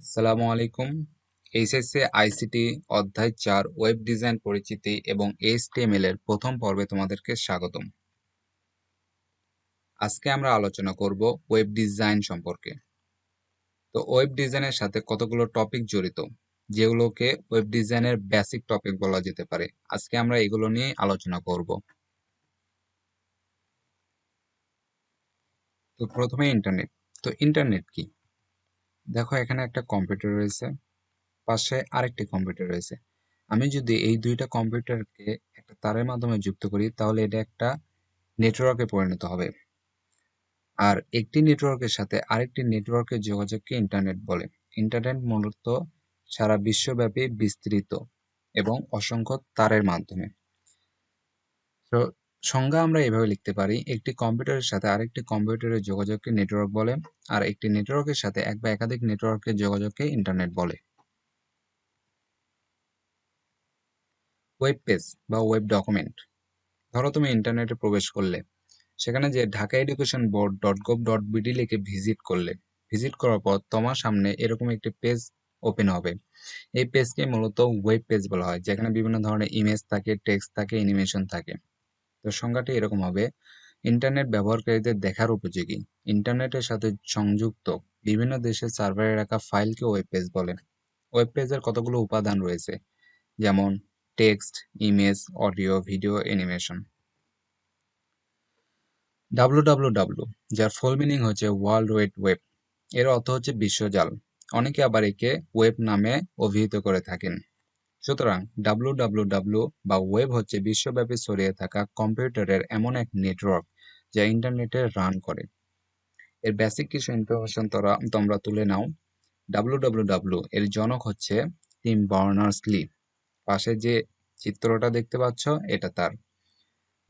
আসসালামু আলাইকুম। HSC ICT অধ্যায় চার, ওয়েব ডিজাইন পরিচিতি এবং এইচটিএমএল এর প্রথম পর্বে তোমাদেরকে স্বাগতম। আজকে আমরা আলোচনা করব ওয়েব ডিজাইন সম্পর্কে। তো ওয়েব ডিজাইনের সাথে কতগুলো টপিক জড়িত, যেগুলোকে ওয়েব ডিজাইনের বেসিক টপিক বলা যেতে পারে, আজকে আমরা এগুলো নিয়ে আলোচনা করব। তো প্রথমে ইন্টারনেট। তো ইন্টারনেট কি? দেখো, এখানে একটা কম্পিউটার রয়েছে, পাশে আরেকটি কম্পিউটার রয়েছে। আমি যদি এই দুইটা কম্পিউটারকে একটা তারের মাধ্যমে যুক্ত করি, তাহলে এটা একটা নেটওয়ার্কে পরিণত হবে। আর একটি নেটওয়ার্কের সাথে আরেকটি নেটওয়ার্কের যোগাযোগকে ইন্টারনেট বলে। ইন্টারনেট মূলত সারা বিশ্বব্যাপী বিস্তৃত এবং অসংখ্য তারের মাধ্যমে। তো সংজ্ঞা আমরা এভাবে লিখতে পারি, একটি কম্পিউটারের সাথে আরেকটি কম্পিউটারের যোগাযোগকে নেটওয়ার্ক বলে, আর একটি নেটওয়ার্কের সাথে এক বা একাধিক নেটওয়ার্কের যোগাযোগকে ইন্টারনেট বলে। ওয়েব পেজ বা ওয়েব ডকুমেন্ট ধরো তুমি ইন্টারনেটে প্রবেশ করলে, সেখানে যে Dhaka education board dot gov dot BD লিখে ভিজিট করলে ভিজিট করার পর তোমার সামনে এরকম একটি পেজ ওপেন হবে। এই পেজকে মূলত ওয়েব পেজ বলা হয়, যেখানে বিভিন্ন ধরনের ইমেজ থাকে টেক্সট থাকে অ্যানিমেশন থাকে। তো সংজ্ঞাটি এরকম হবে। ইন্টারনেট ব্যবহারকারীদের দেখার উপযোগী। ইন্টারনেটের সাথে সংযুক্ত বিভিন্ন দেশের সার্ভারে রাখা ফাইলকে ওয়েব পেজ বলে। ওয়েব পেজের কতগুলো উপাদান রয়েছে? যেমন text image audio video animation W W W যার ফুল মিনিং হচ্ছে ওয়ার্ল্ড ওয়েড ওয়েব এর অর্থ হচ্ছে বিশ্বজাল। অনেকে আবার একে ওয়েব নামে অভিহিত করে থাকেন। সুতরাং ডাব্লু বা ওয়েব হচ্ছে বিশ্বব্যাপী ছড়িয়ে থাকা কম্পিউটারের এমন এক নেটওয়ার্ক যা ইন্টারনেটে রান করে। এর বেসিক কিছু ইনফরমেশন তোরা, তোমরা তুলে নাও। ডাব্লু এর জনক হচ্ছে টিম বার্নার্স লি। পাশে যে চিত্রটা দেখতে পাচ্ছ, এটা তার।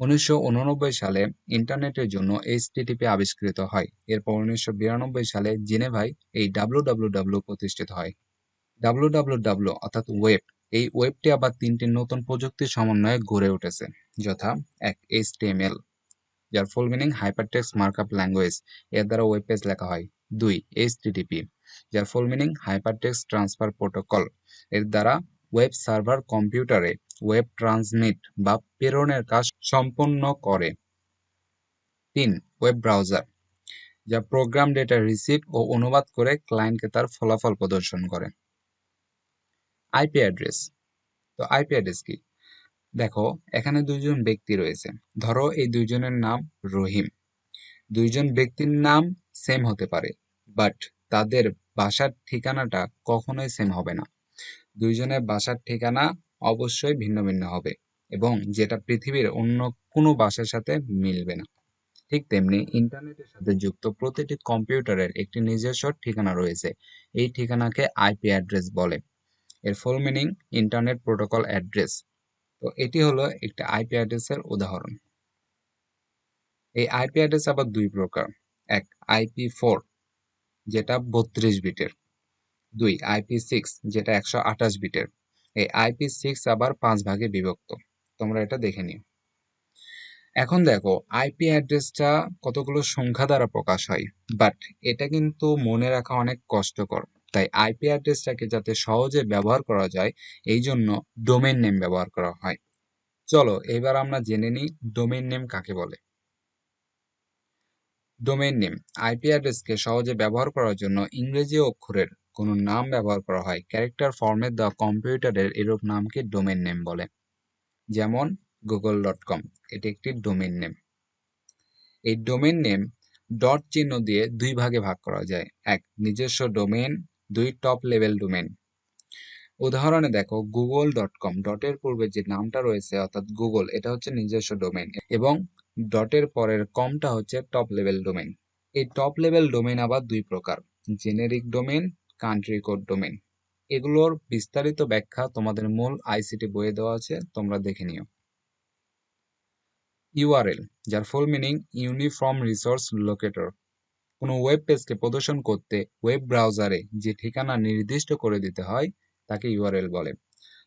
উনিশশো উননব্বই সালে ইন্টারনেটের জন্য এইচটিটিপি আবিষ্কৃত হয়। এরপর উনিশশো বিরানব্বই সালে জেনেভায় এই ডাব্লু প্রতিষ্ঠিত হয়। ডাব্লু অর্থাৎ ওয়েব এই ওয়েবটি আবার তিনটি নতুন প্রযুক্তির সমন্বয়ে গড়ে উঠেছে, যথা এক এইচটিএমএল যার full meaning hypertext markup language এর দ্বারা ওয়েব পেজ লেখা হয়। দুই এইচটিটিপি যার full meaning hypertext transfer protocol এর দ্বারা ওয়েব সার্ভার কম্পিউটারে ওয়েব ট্রান্সমিট বা প্রেরণের কাজ সম্পন্ন করে। তিন ওয়েব ব্রাউজার যা প্রোগ্রাম ডেটা রিসিভ ও অনুবাদ করে ক্লায়েন্টকে তার ফলাফল প্রদর্শন করে। আইপি অ্যাড্রেস তো আইপি অ্যাড্রেস কি? দেখো, এখানে দুইজন ব্যক্তি রয়েছে। ধরো, এই দুইজনের নাম রহিম। দুইজন ব্যক্তির নাম সেম হতে পারে বাট তাদের বাসার ঠিকানাটা কখনোই সেম হবে না। দুইজনের বাসার ঠিকানা অবশ্যই ভিন্ন ভিন্ন হবে এবং যেটা পৃথিবীর অন্য কোনো বাসার সাথে মিলবে না। ঠিক তেমনি ইন্টারনেটের সাথে যুক্ত প্রতিটি কম্পিউটারের একটি নিজস্ব ঠিকানা রয়েছে। এই ঠিকানাকে আইপি অ্যাড্রেস বলে। এর full meaning internet protocol address তো এটি হলো একটি আইপি অ্যাড্রেসের উদাহরণ। এই আইপি অ্যাড্রেস আবার দুই প্রকার। এক আইপি ফোর যেটা বত্রিশ বিটের। দুই আইপি সিক্স যেটা একশো আঠাশ বিটের। এই আইপি সিক্স আবার পাঁচ ভাগে বিভক্ত। তোমরা এটা দেখে নিও। এখন দেখো আইপি অ্যাড্রেসটা কতগুলো সংখ্যা দ্বারা প্রকাশ হয় বাট এটা কিন্তু মনে রাখা অনেক কষ্টকর। তাই আইপি অ্যাড্রেসটাকে যাতে সহজে ব্যবহার করা যায়, এই জন্য ডোমেন নেম ব্যবহার করা হয়। চলো এবার আমরা জেনে নিই ডোমেন নেম কাকে বলে। ডোমেন নেম আইপি অ্যাড্রেসকে সহজে ব্যবহার করার জন্য ইংরেজি অক্ষরের কোনো নাম ব্যবহার করা হয়। ক্যারেক্টার ফর্মেট দেওয়া কম্পিউটারের এরূপ নামকে ডোমেন নেম বলে। যেমন গুগল ডট কম এটি একটি ডোমেন নেম এই ডোমেন নেম ডট চিহ্ন দিয়ে দুই ভাগে ভাগ করা যায়। এক, নিজস্ব ডোমেন দুই টপ লেভেল ডোমেন উদাহরণে দেখো গুগল ডট কম ডটের পূর্বে যে নামটা রয়েছে, অর্থাৎ গুগল এটা হচ্ছে নিজস্ব ডোমেন এবং ডটের পরের কমটা হচ্ছে টপ লেভেল ডোমেন এই টপ লেভেল ডোমেন আবার দুই প্রকার generic domain country code domain এগুলোর বিস্তারিত ব্যাখ্যা তোমাদের মূল আইসিটি বইয়ে দেওয়া আছে, তোমরা দেখে নিও। ইউআরএল যার full meaning uniform resource locator কোনো ওয়েব পেজকে প্রদর্শন করতে ওয়েব ব্রাউজারে যে ঠিকানা নির্দিষ্ট করে দিতে হয়, তাকে ইউআরএল বলে।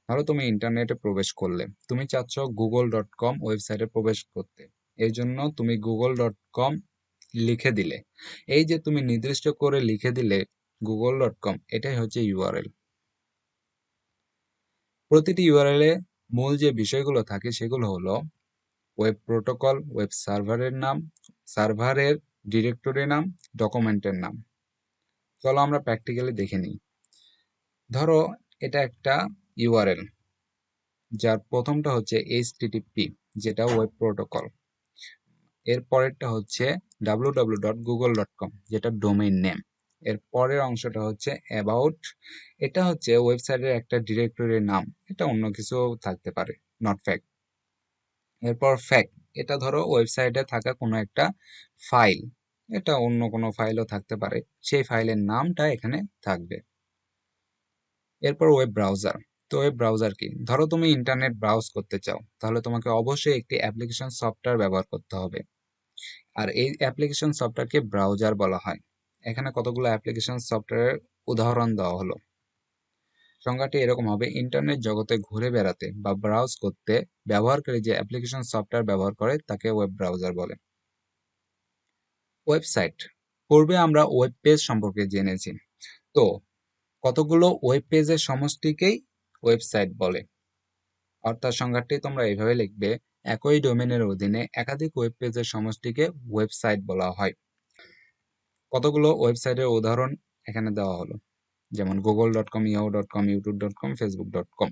ধরো তুমি ইন্টারনেটে প্রবেশ করলে। তুমি চাচ্ছ গুগল ডট কম ওয়েবসাইটে প্রবেশ করতে। এই জন্য তুমি গুগল ডট কম লিখে দিলে। এই যে তুমি নির্দিষ্ট করে লিখে দিলে গুগল ডট কম এটাই হচ্ছে ইউআরএল প্রতিটি ইউআরএল এ মূল যে বিষয়গুলো থাকে সেগুলো হলো ওয়েব প্রোটোকল ওয়েব সার্ভারের নাম সার্ভারের ডিরেক্টরির নাম, ডকুমেন্টের নাম। চলো আমরা প্র্যাকটিক্যালি দেখে নিই। ধরো এটা একটা ইউআরএল যার প্রথমটা হচ্ছে এইচটিটিপি যেটা ওয়েব প্রোটোকল এর পরেরটা হচ্ছে www.google.com যেটা ডোমেইন নেম এর পরের অংশটা হচ্ছে অ্যাবাউট এটা হচ্ছে ওয়েবসাইটের একটা ডিরেক্টরির নাম। এটা অন্য কিছু থাকতে পারে নট ফ্যাক্ট এরপর ফ্যাক্ট এটা ধরো ওয়েবসাইটে থাকা কোনো একটা ফাইল এটা অন্য কোনো ফাইলও থাকতে পারে। সেই ফাইলের নামটা এখানে থাকবে। এরপর ওয়েব ব্রাউজার তো ওয়েব ব্রাউজার কি? ধরো তুমি ইন্টারনেট ব্রাউজ করতে চাও, তাহলে তোমাকে অবশ্যই একটি অ্যাপ্লিকেশন সফটওয়্যার ব্যবহার করতে হবে। আর এই অ্যাপ্লিকেশন সফটওয়্যারকে ব্রাউজার বলা হয়। এখানে কতগুলো অ্যাপ্লিকেশন সফটওয়্যারের উদাহরণ দেওয়া হলো। সংজ্ঞাটি এরকম হবে, ইন্টারনেট জগতে ঘুরে বেড়াতে বা ব্রাউজ করতে ব্যবহারকারী যে অ্যাপ্লিকেশন সফটওয়্যার ব্যবহার করে, তাকে ওয়েব ব্রাউজার বলে। ওয়েবসাইট পূর্বে আমরা ওয়েব পেজ সম্পর্কে জেনেছি। তো, কতগুলো ওয়েব পেজের সমষ্টিকেই ওয়েবসাইট বলে? অর্থাৎ সংজ্ঞাটি তোমরা এইভাবে লিখবে, একই ডোমেনের অধীনে একাধিক ওয়েব পেজের সমষ্টিকে ওয়েবসাইট বলা হয়। কতগুলো ওয়েবসাইটের উদাহরণ এখানে দেওয়া হলো? যেমন Google dot com Yahoo dot com YouTube dot com Facebook dot com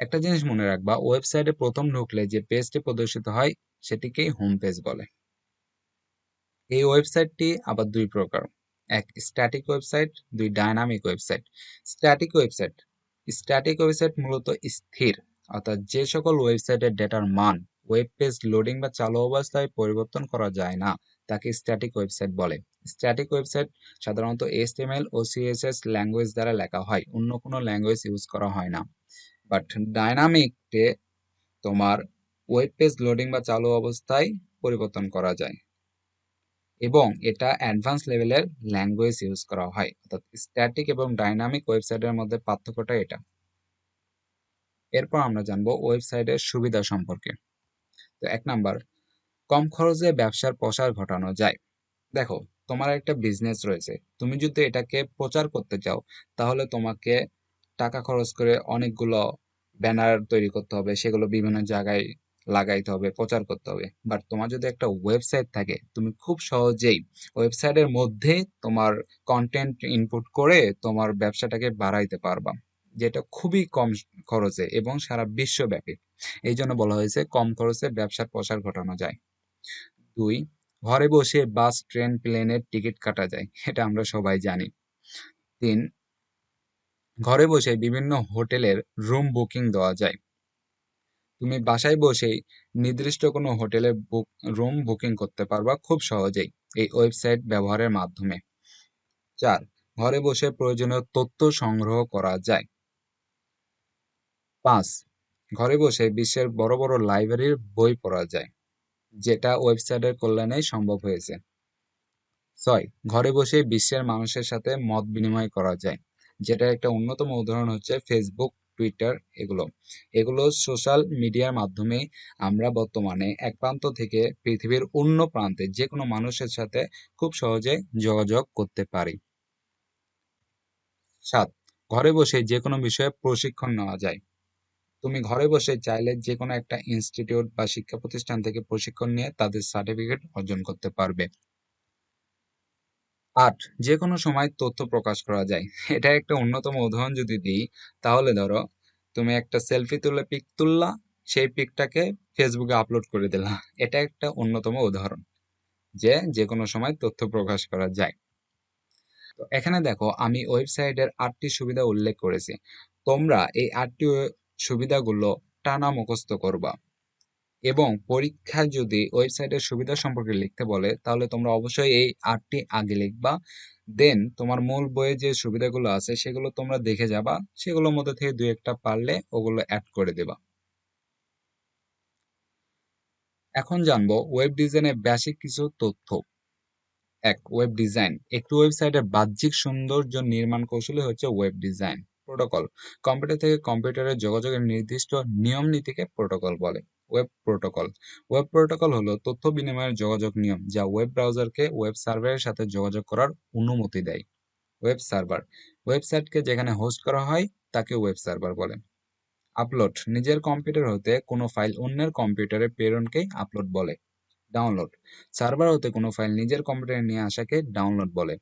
একটা জিনিস মনে রাখবা ওয়েবসাইটে প্রথম ঢুকলে যে পেজটি প্রদর্শিত হয়, সেটিকেই হোম পেজ বলে। এই ওয়েবসাইটটি আবার দুই প্রকার। এক স্ট্যাটিক ওয়েবসাইট দুই dynamic website static website static website মূলত স্থির, অর্থাৎ যে সকল ওয়েবসাইটের ডেটার মান ওয়েব পেজ লোডিং বা চালু অবস্থায় পরিবর্তন করা যায় না। তাকে স্ট্যাটিক ওয়েবসাইট বলে। স্ট্যাটিক ওয়েবসাইট সাধারণত এইচটিএমএল ও সিএসএস ল্যাঙ্গুয়েজ দ্বারা লেখা হয়, অন্য কোনো ল্যাঙ্গুয়েজ ইউজ করা হয় না। বাট ডাইনামিকটে তোমার ওয়েব পেজ লোডিং বা চালু অবস্থায় পরিবর্তন করা যায়। এবং এটা অ্যাডভান্স লেভেলের ল্যাঙ্গুয়েজ ইউজ করা হয়। অর্থাৎ স্ট্যাটিক এবং ডাইনামিক ওয়েবসাইটের মধ্যে পার্থক্যটা এটা। এরপর আমরা জানব ওয়েবসাইটের সুবিধা সম্পর্কে। তো এক নাম্বার কম খরচে ব্যবসার প্রসার ঘটানো যায়। দেখো, তোমার একটা বিজনেস রয়েছে। তুমি যদি এটাকে প্রচার করতে চাও, তাহলে তোমাকে টাকা খরচ করে অনেকগুলো ব্যানার তৈরি করতে হবে, সেগুলো বিভিন্ন জায়গায় লাগাইতে হবে, প্রচার করতে হবে। বাট তোমার যদি একটা ওয়েবসাইট থাকে, তুমি খুব সহজেই ওয়েবসাইটের মধ্যে তোমার কন্টেন্ট ইনপুট করে তোমার ব্যবসাটাকে বাড়াইতে পারবা, যেটা খুবই কম খরচে এবং সারা বিশ্বব্যাপী। এই জন্য বলা হয়েছে, কম খরচে ব্যবসার প্রসার ঘটানো যায়। দুই, ঘরে বসে বাস, ট্রেন, প্লেনের টিকিট কাটা যায়, এটা আমরা সবাই জানি। তিন, ঘরে বসে বিভিন্ন হোটেলের রুম বুকিং দেওয়া যায়। তুমি বাসায় বসেই নির্দিষ্ট কোনো হোটেলে বুক, রুম বুকিং করতে পারবা খুব সহজেই, এই ওয়েবসাইট ব্যবহারের মাধ্যমে। চার, ঘরে বসে প্রয়োজনীয় তথ্য সংগ্রহ করা যায়। পাঁচ, ঘরে বসে বিশ্বের বড় বড় লাইব্রেরির বই পড়া যায়। যেটা ওয়েবসাইটের কল্যাণেই সম্ভব হয়েছে। ছয়, ঘরে বসে বিশ্বের মানুষের সাথে মত বিনিময় করা যায়, যেটা একটা অন্যতম উদাহরণ হচ্ছে ফেসবুক টুইটার এগুলো। এগুলো সোশ্যাল মিডিয়ার মাধ্যমে আমরা বর্তমানে এক প্রান্ত থেকে পৃথিবীর অন্য প্রান্তে যে কোনো মানুষের সাথে খুব সহজে যোগাযোগ করতে পারি। সাত, ঘরে বসে যে কোনো বিষয়ে প্রশিক্ষণ নেওয়া যায়। তুমি ঘরে বসে চাইলে যে কোনো একটা ইনস্টিটিউট বা শিক্ষা প্রতিষ্ঠান থেকে প্রশিক্ষণ নিয়ে তাদের সার্টিফিকেট অর্জন করতে পারবে। আট যে কোনো সময় তথ্য প্রকাশ করা যায়। এটা একটা অন্যতম উদাহরণ যদি দিই, তাহলে ধরো তুমি একটা সেলফি তুলে পিক তুললা, সেই পিকটাকে ফেসবুকে আপলোড করে দিলা। এটা একটা অন্যতম উদাহরণ যে যে কোনো সময় তথ্য প্রকাশ করা যায়। তো এখানে দেখো, আমি ওয়েবসাইটের আটটি সুবিধা উল্লেখ করেছি। তোমরা এই আটটি সুবিধাগুলো টানা মুখস্থ করবা। এবং পরীক্ষায় যদি ওয়েবসাইটের সুবিধা সম্পর্কে লিখতে বলে, তাহলে তোমরা অবশ্যই এই আটটি আগে লিখবা। দেন তোমার মূল বইয়ে যে সুবিধাগুলো আছে, সেগুলো তোমরা দেখে যাবা। সেগুলোর মধ্যে থেকে দুই একটা পারলে ওগুলো অ্যাড করে দেবা। এখন জানব ওয়েব ডিজাইনের বেসিক কিছু তথ্য। এক ওয়েব ডিজাইন একটি ওয়েবসাইটের বাহ্যিক সৌন্দর্য নির্মাণ কৌশলই হচ্ছে ওয়েব ডিজাইন প্রোটোকল কম্পিউটার থেকে কম্পিউটারে যোগাযোগের নির্দিষ্ট নিয়ম নীতিকে প্রোটোকল বলে ওয়েব প্রোটোকল ওয়েব প্রোটোকল হলো তথ্য বিনিময়ের যোগাযোগ নিয়ম যা ওয়েব ব্রাউজারকে ওয়েব সার্ভারের সাথে যোগাযোগ করার অনুমতি দেয়। ওয়েব সার্ভার ওয়েবসাইটকে যেখানে হোস্ট করা হয়, তাকে ওয়েব সার্ভার বলে। আপলোড নিজের কম্পিউটার হতে কোনো ফাইল অন্যের কম্পিউটারে প্রেরণকেই আপলোড বলে। ডাউনলোড সার্ভার হতে কোনো ফাইল নিজের কম্পিউটারে নিয়ে আসাকে ডাউনলোড বলে।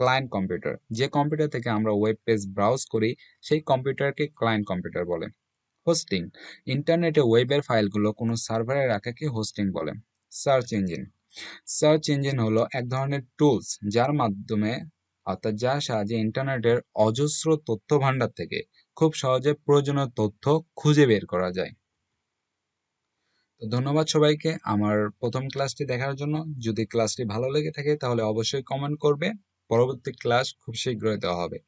ক্লায়েন্ট কম্পিউটার যে কম্পিউটার থেকে আমরা ওয়েব পেজ ব্রাউজ করি, সেই কম্পিউটারকে ক্লায়েন্ট কম্পিউটার বলে। হোস্টিং ইন্টারনেটে ওয়েবের ফাইলগুলো কোনো সার্ভারে রাখাকে হোস্টিং বলে? সার্চ ইঞ্জিন সার্চ ইঞ্জিন হলো এক ধরনের টুলস যার মাধ্যমে, অর্থাৎ যার সাহায্যে ইন্টারনেটের অজস্র তথ্য ভাণ্ডার থেকে খুব সহজে প্রয়োজনীয় তথ্য খুঁজে বের করা যায়। তো ধন্যবাদ সবাইকে আমার প্রথম ক্লাসটি দেখার জন্য। যদি ক্লাসটি ভালো লেগে থাকে তাহলে অবশ্যই কমেন্ট করবে। পরবর্তী ক্লাস খুব শীঘ্রই দেওয়া হবে।